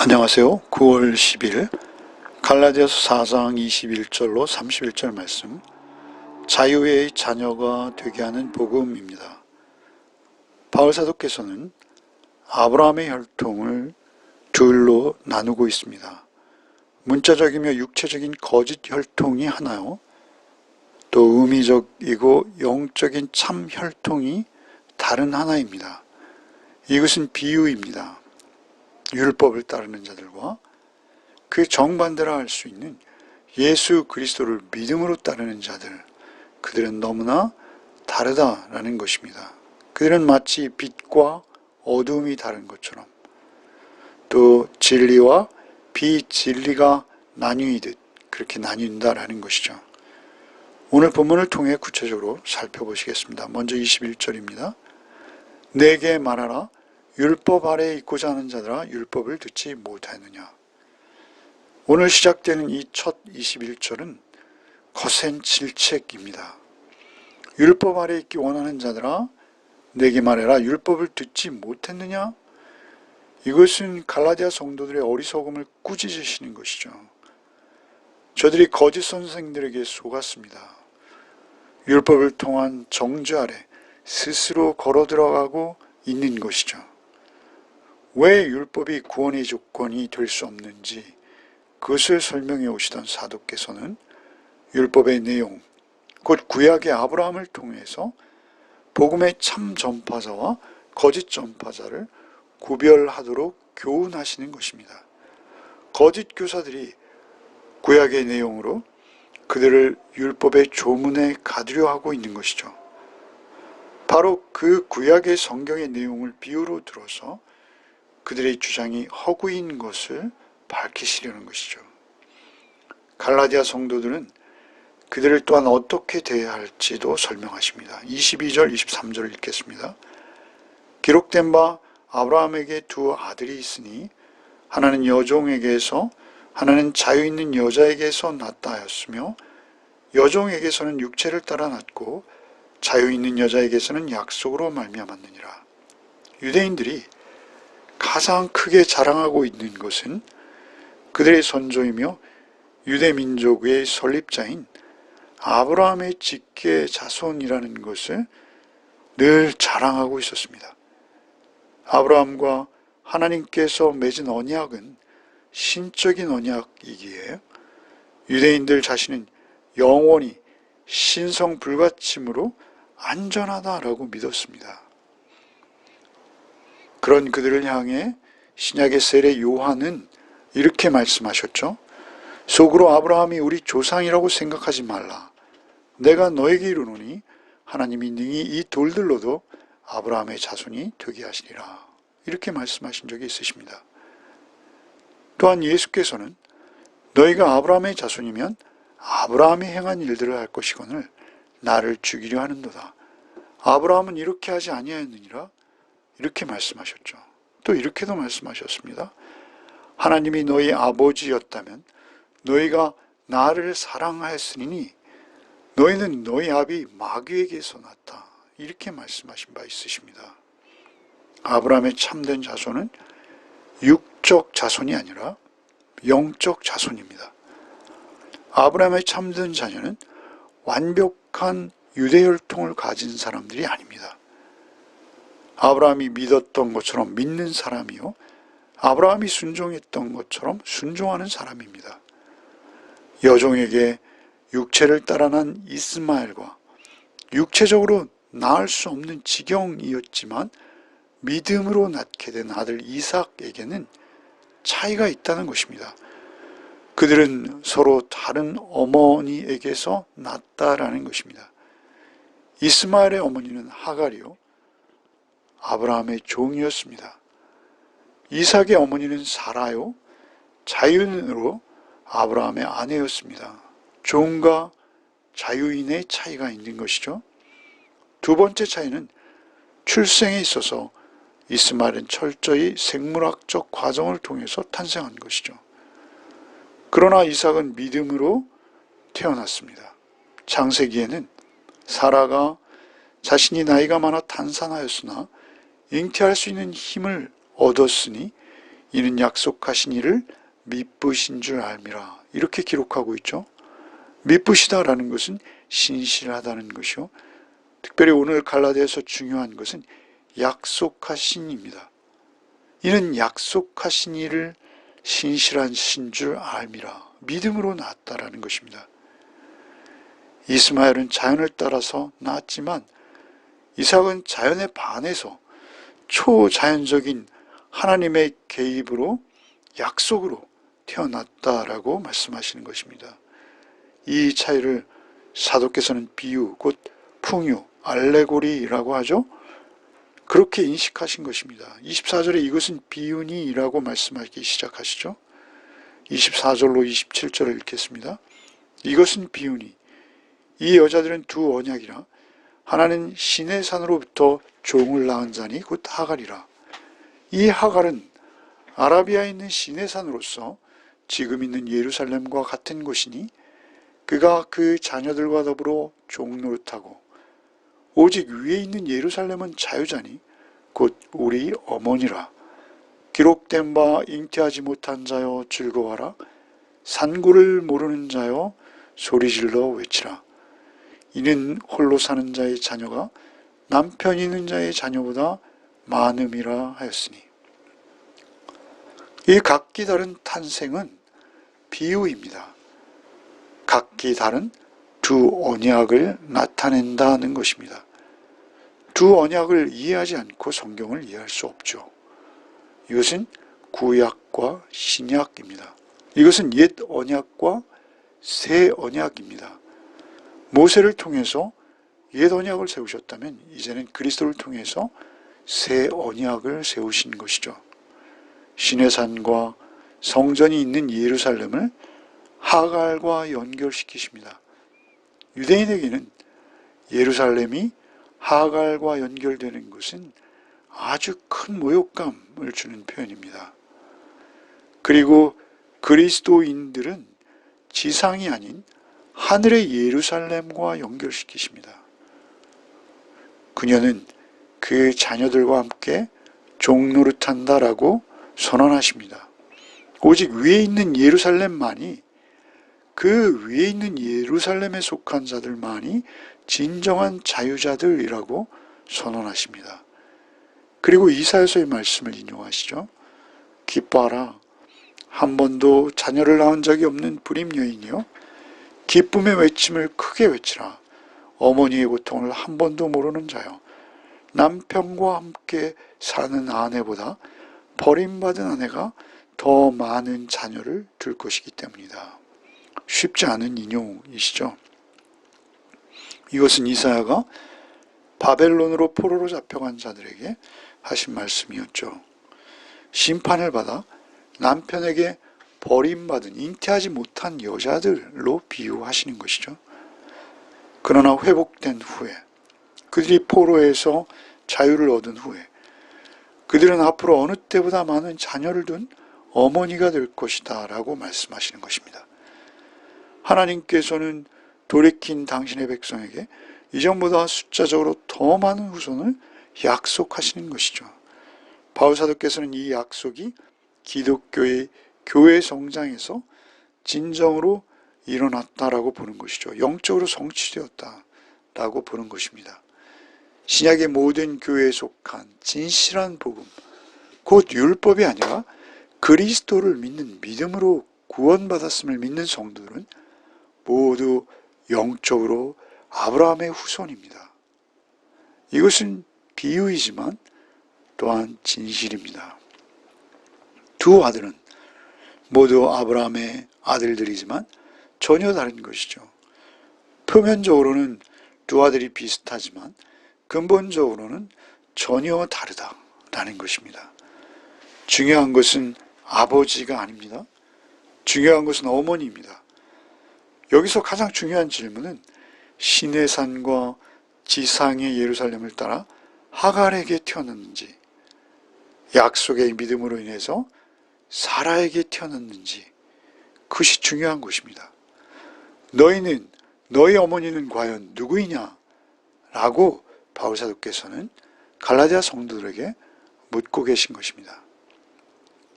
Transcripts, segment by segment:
안녕하세요. 9월 10일 갈라디아서 4장 21절로 31절 말씀 자유의 자녀가 되게 하는 복음입니다. 바울 사도께서는 아브라함의 혈통을 둘로 나누고 있습니다. 문자적이며 육체적인 거짓 혈통이 하나요. 또 의미적이고 영적인 참 혈통이 다른 하나입니다. 이것은 비유입니다. 율법을 따르는 자들과 그 정반대라 할 수 있는 예수 그리스도를 믿음으로 따르는 자들, 그들은 너무나 다르다라는 것입니다. 그들은 마치 빛과 어둠이 다른 것처럼 또 진리와 비진리가 나뉘듯 그렇게 나뉜다라는 것이죠. 오늘 본문을 통해 구체적으로 살펴보시겠습니다. 먼저 21절입니다. 내게 말하라 율법 아래에 있고자 하는 자들아 율법을 듣지 못하느냐. 오늘 시작되는 이 첫 21절은 거센 질책입니다. 율법 아래에 있기 원하는 자들아 내게 말해라 율법을 듣지 못했느냐? 이것은 갈라디아 성도들의 어리석음을 꾸짖으시는 것이죠. 저들이 거짓 선생들에게 속았습니다. 율법을 통한 정죄 아래 스스로 걸어 들어가고 있는 것이죠. 왜 율법이 구원의 조건이 될 수 없는지 그것을 설명해 오시던 사도께서는 율법의 내용, 곧 구약의 아브라함을 통해서 복음의 참 전파자와 거짓 전파자를 구별하도록 교훈하시는 것입니다. 거짓 교사들이 구약의 내용으로 그들을 율법의 조문에 가두려 하고 있는 것이죠. 바로 그 구약의 성경의 내용을 비유로 들어서 그들의 주장이 허구인 것을 밝히시려는 것이죠. 갈라디아 성도들은 그들을 또한 어떻게 대해야 할지도 설명하십니다. 22절, 23절을 읽겠습니다. 기록된 바 아브라함에게 두 아들이 있으니 하나는 여종에게서 하나는 자유 있는 여자에게서 낳다 하였으며 여종에게서는 육체를 따라 낳고 자유 있는 여자에게서는 약속으로 말미암았느니라. 유대인들이 가장 크게 자랑하고 있는 것은 그들의 선조이며 유대 민족의 설립자인 아브라함의 직계 자손이라는 것을 늘 자랑하고 있었습니다. 아브라함과 하나님께서 맺은 언약은 신적인 언약이기에 유대인들 자신은 영원히 신성 불가침으로 안전하다라고 믿었습니다. 그런 그들을 향해 신약의 세례 요한은 이렇게 말씀하셨죠. 속으로 아브라함이 우리 조상이라고 생각하지 말라. 내가 너에게 이르노니 하나님이 능히 이 돌들로도 아브라함의 자손이 되게 하시리라. 이렇게 말씀하신 적이 있으십니다. 또한 예수께서는 너희가 아브라함의 자손이면 아브라함이 행한 일들을 할 것이거늘 나를 죽이려 하는도다. 아브라함은 이렇게 하지 아니하였느니라 이렇게 말씀하셨죠. 또 이렇게도 말씀하셨습니다. 하나님이 너희 아버지였다면 너희가 나를 사랑하였으니 너희는 너희 아비 마귀에게서 났다. 이렇게 말씀하신 바 있으십니다. 아브라함의 참된 자손은 육적 자손이 아니라 영적 자손입니다. 아브라함의 참된 자녀는 완벽한 유대혈통을 가진 사람들이 아닙니다. 아브라함이 믿었던 것처럼 믿는 사람이요. 아브라함이 순종했던 것처럼 순종하는 사람입니다. 여종에게 육체를 따라 난 이스마엘과 육체적으로 낳을 수 없는 지경이었지만 믿음으로 낳게 된 아들 이삭에게는 차이가 있다는 것입니다. 그들은 서로 다른 어머니에게서 낳았다라는 것입니다. 이스마엘의 어머니는 하갈이요. 아브라함의 종이었습니다. 이삭의 어머니는 사라요. 자유인으로 아브라함의 아내였습니다. 종과 자유인의 차이가 있는 것이죠. 두 번째 차이는 출생에 있어서 이스마엘은 철저히 생물학적 과정을 통해서 탄생한 것이죠. 그러나 이삭은 믿음으로 태어났습니다. 창세기에는 사라가 자신이 나이가 많아 단산하였으나 잉태할 수 있는 힘을 얻었으니 이는 약속하신 이를 미쁘신 줄 알미라. 이렇게 기록하고 있죠. 미쁘시다라는 것은 신실하다는 것이요. 특별히 오늘 갈라디아에서 중요한 것은 약속하신입니다. 이는 약속하신 이를 신실한 신줄 알미라. 믿음으로 낳았다라는 것입니다. 이스마엘은 자연을 따라서 낳았지만 이삭은 자연에 반해서 초자연적인 하나님의 개입으로 약속으로 태어났다라고 말씀하시는 것입니다. 이 차이를 사도께서는 비유, 곧 풍요, 알레고리라고 하죠. 그렇게 인식하신 것입니다. 24절에 이것은 비유니라고 말씀하기 시작하시죠. 24절로 27절을 읽겠습니다. 이것은 비유니. 이 여자들은 두 언약이라 하나는 신의 산으로부터 종을 낳은 자니 곧 하갈이라. 이 하갈은 아라비아에 있는 신의 산으로서 지금 있는 예루살렘과 같은 곳이니 그가 그 자녀들과 더불어 종노릇하고 오직 위에 있는 예루살렘은 자유자니 곧 우리 어머니라. 기록된 바 잉태하지 못한 자여 즐거워라. 산구를 모르는 자여 소리질러 외치라. 이는 홀로 사는 자의 자녀가 남편 있는 자의 자녀보다 많음이라 하였으니. 이 각기 다른 탄생은 비유입니다. 각기 다른 두 언약을 나타낸다는 것입니다. 두 언약을 이해하지 않고 성경을 이해할 수 없죠. 이것은 구약과 신약입니다. 이것은 옛 언약과 새 언약입니다. 모세를 통해서 옛 언약을 세우셨다면 이제는 그리스도를 통해서 새 언약을 세우신 것이죠. 신의 산과 성전이 있는 예루살렘을 하갈과 연결시키십니다. 유대인에게는 예루살렘이 하갈과 연결되는 것은 아주 큰 모욕감을 주는 표현입니다. 그리고 그리스도인들은 지상이 아닌 하늘의 예루살렘과 연결시키십니다. 그녀는 그 자녀들과 함께 종노릇한다라고 선언하십니다. 오직 위에 있는 예루살렘만이 그 위에 있는 예루살렘에 속한 자들만이 진정한 자유자들이라고 선언하십니다. 그리고 이사야서의 말씀을 인용하시죠. 기뻐하라. 한 번도 자녀를 낳은 적이 없는 불임 여인이요. 기쁨의 외침을 크게 외치라. 어머니의 고통을 한 번도 모르는 자요. 남편과 함께 사는 아내보다 버림받은 아내가 더 많은 자녀를 둘 것이기 때문이다. 쉽지 않은 인용이시죠. 이것은 이사야가 바벨론으로 포로로 잡혀간 자들에게 하신 말씀이었죠. 심판을 받아 남편에게 버림받은 잉태하지 못한 여자들로 비유하시는 것이죠. 그러나 회복된 후에 그들이 포로에서 자유를 얻은 후에 그들은 앞으로 어느 때보다 많은 자녀를 둔 어머니가 될 것이다 라고 말씀하시는 것입니다. 하나님께서는 돌이킨 당신의 백성에게 이전보다 숫자적으로 더 많은 후손을 약속하시는 것이죠. 바울사도께서는 이 약속이 기독교의 교회 성장에서 진정으로 일어났다라고 보는 것이죠. 영적으로 성취되었다라고 보는 것입니다. 신약의 모든 교회에 속한 진실한 복음, 곧 율법이 아니라 그리스도를 믿는 믿음으로 구원받았음을 믿는 성도들은 모두 영적으로 아브라함의 후손입니다. 이것은 비유이지만 또한 진실입니다. 두 아들은 모두 아브라함의 아들들이지만 전혀 다른 것이죠. 표면적으로는 두 아들이 비슷하지만 근본적으로는 전혀 다르다라는 것입니다. 중요한 것은 아버지가 아닙니다. 중요한 것은 어머니입니다. 여기서 가장 중요한 질문은 신의 산과 지상의 예루살렘을 따라 하갈에게 태어났는지, 약속의 믿음으로 인해서 사라에게 태어났는지, 그것이 중요한 것입니다. 너희는, 너희 어머니는 과연 누구이냐? 라고 바울사도께서는 갈라디아 성도들에게 묻고 계신 것입니다.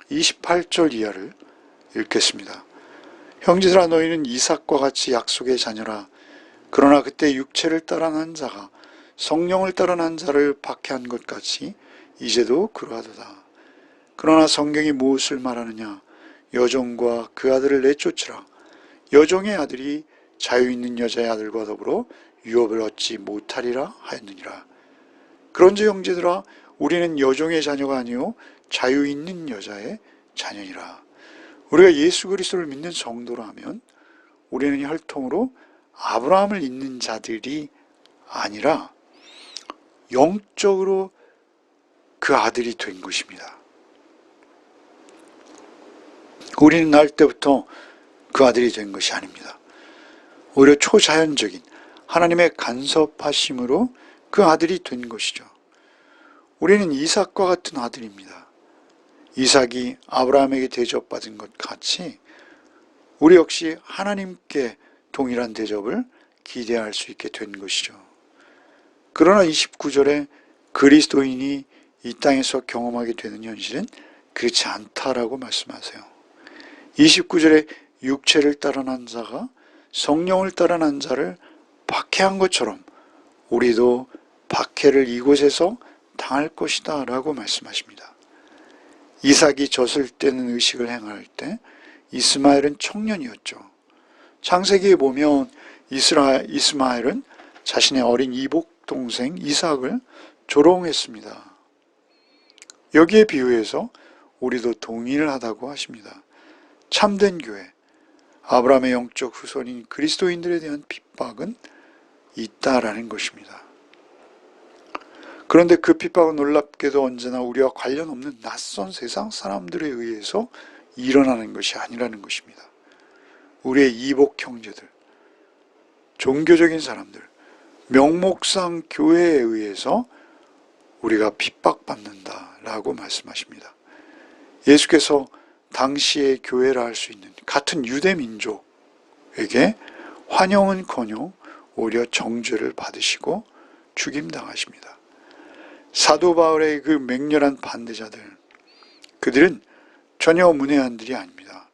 28절 이하를 읽겠습니다. 형제들아 너희는 이삭과 같이 약속의 자녀라. 그러나 그때 육체를 따라 난 자가 성령을 따라 난 자를 박해한 것 같이 이제도 그러하도다. 그러나 성경이 무엇을 말하느냐? 여종과 그 아들을 내쫓으라. 여종의 아들이 자유 있는 여자의 아들과 더불어 유업을 얻지 못하리라 하였느니라. 그런즉 형제들아 우리는 여종의 자녀가 아니요 자유 있는 여자의 자녀니라. 우리가 예수 그리스도를 믿는 성도라면 우리는 혈통으로 아브라함을 잇는 자들이 아니라 영적으로 그 아들이 된 것입니다. 우리는 날 때부터 그 아들이 된 것이 아닙니다. 오히려 초자연적인 하나님의 간섭하심으로 그 아들이 된 것이죠. 우리는 이삭과 같은 아들입니다. 이삭이 아브라함에게 대접받은 것 같이 우리 역시 하나님께 동일한 대접을 기대할 수 있게 된 것이죠. 그러나 29절에 그리스도인이 이 땅에서 경험하게 되는 현실은 그렇지 않다라고 말씀하세요. 29절에 육체를 따라 난 자가 성령을 따라 난 자를 박해한 것처럼 우리도 박해를 이곳에서 당할 것이다 라고 말씀하십니다. 이삭이 젖을 떼는 의식을 행할 때 이스마엘은 청년이었죠. 창세기에 보면 이스라, 이스마엘은 자신의 어린 이복 동생 이삭을 조롱했습니다. 여기에 비유해서 우리도 동의를 하다고 하십니다. 참된 교회, 아브라함의 영적 후손인 그리스도인들에 대한 핍박은 있다라는 것입니다. 그런데 그 핍박은 놀랍게도 언제나 우리와 관련 없는 낯선 세상 사람들에 의해서 일어나는 것이 아니라는 것입니다. 우리의 이복 형제들, 종교적인 사람들, 명목상 교회에 의해서 우리가 핍박받는다라고 말씀하십니다. 예수께서 당시의 교회라 할 수 있는 같은 유대 민족에게 환영은커녕 오히려 정죄를 받으시고 죽임당하십니다. 사도 바울의 그 맹렬한 반대자들, 그들은 전혀 문외한들이 아닙니다.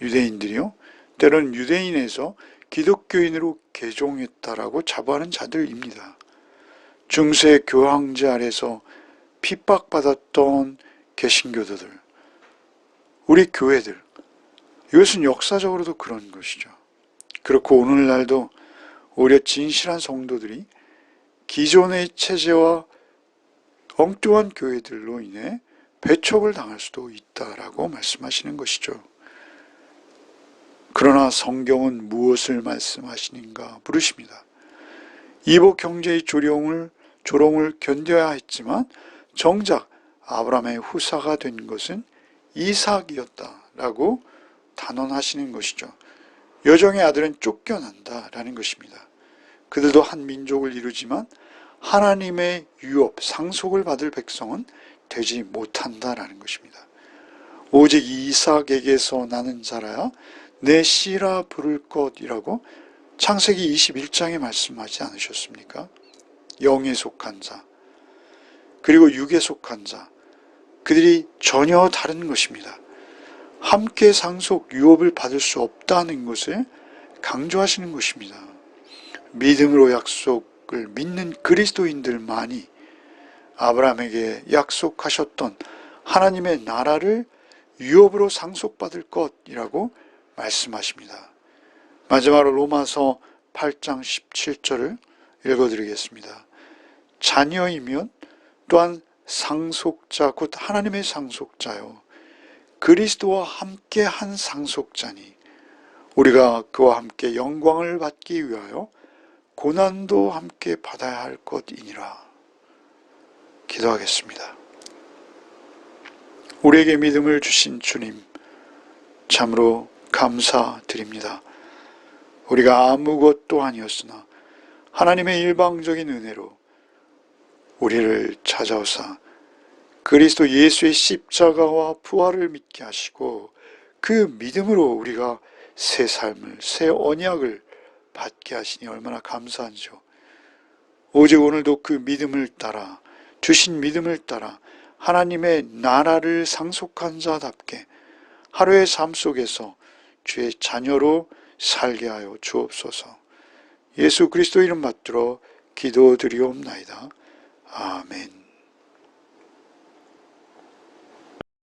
유대인들이요, 때로는 유대인에서 기독교인으로 개종했다라고 자부하는 자들입니다. 중세 교황제 아래서 핍박받았던 개신교도들, 우리 교회들, 이것은 역사적으로도 그런 것이죠. 그렇고 오늘날도 오히려 진실한 성도들이 기존의 체제와 엉뚱한 교회들로 인해 배척을 당할 수도 있다라고 말씀하시는 것이죠. 그러나 성경은 무엇을 말씀하시는가 물으십니다. 이복 형제의 조롱을 조롱을 견뎌야 했지만 정작 아브라함의 후사가 된 것은 이삭이었다라고 단언하시는 것이죠. 여정의 아들은 쫓겨난다라는 것입니다. 그들도 한 민족을 이루지만 하나님의 유업, 상속을 받을 백성은 되지 못한다라는 것입니다. 오직 이삭에게서 나는 자라야 내 씨라 부를 것이라고 창세기 21장에 말씀하지 않으셨습니까? 영에 속한 자, 그리고 육에 속한 자, 그들이 전혀 다른 것입니다. 함께 상속, 유업을 받을 수 없다는 것을 강조하시는 것입니다. 믿음으로 약속을 믿는 그리스도인들만이 아브라함에게 약속하셨던 하나님의 나라를 유업으로 상속받을 것이라고 말씀하십니다. 마지막으로 로마서 8장 17절을 읽어드리겠습니다. 자녀이면 또한 상속자 곧 하나님의 상속자요 그리스도와 함께 한 상속자니 우리가 그와 함께 영광을 받기 위하여 고난도 함께 받아야 할 것이니라. 기도하겠습니다. 우리에게 믿음을 주신 주님, 참으로 감사드립니다. 우리가 아무것도 아니었으나 하나님의 일방적인 은혜로 우리를 찾아오사 그리스도 예수의 십자가와 부활을 믿게 하시고 그 믿음으로 우리가 새 삶을, 새 언약을 받게 하시니 얼마나 감사한지요. 오직 오늘도 그 믿음을 따라, 주신 믿음을 따라 하나님의 나라를 상속한 자답게 하루의 삶 속에서 주의 자녀로 살게 하여 주옵소서. 예수 그리스도 이름 받들어 기도드리옵나이다. 아멘.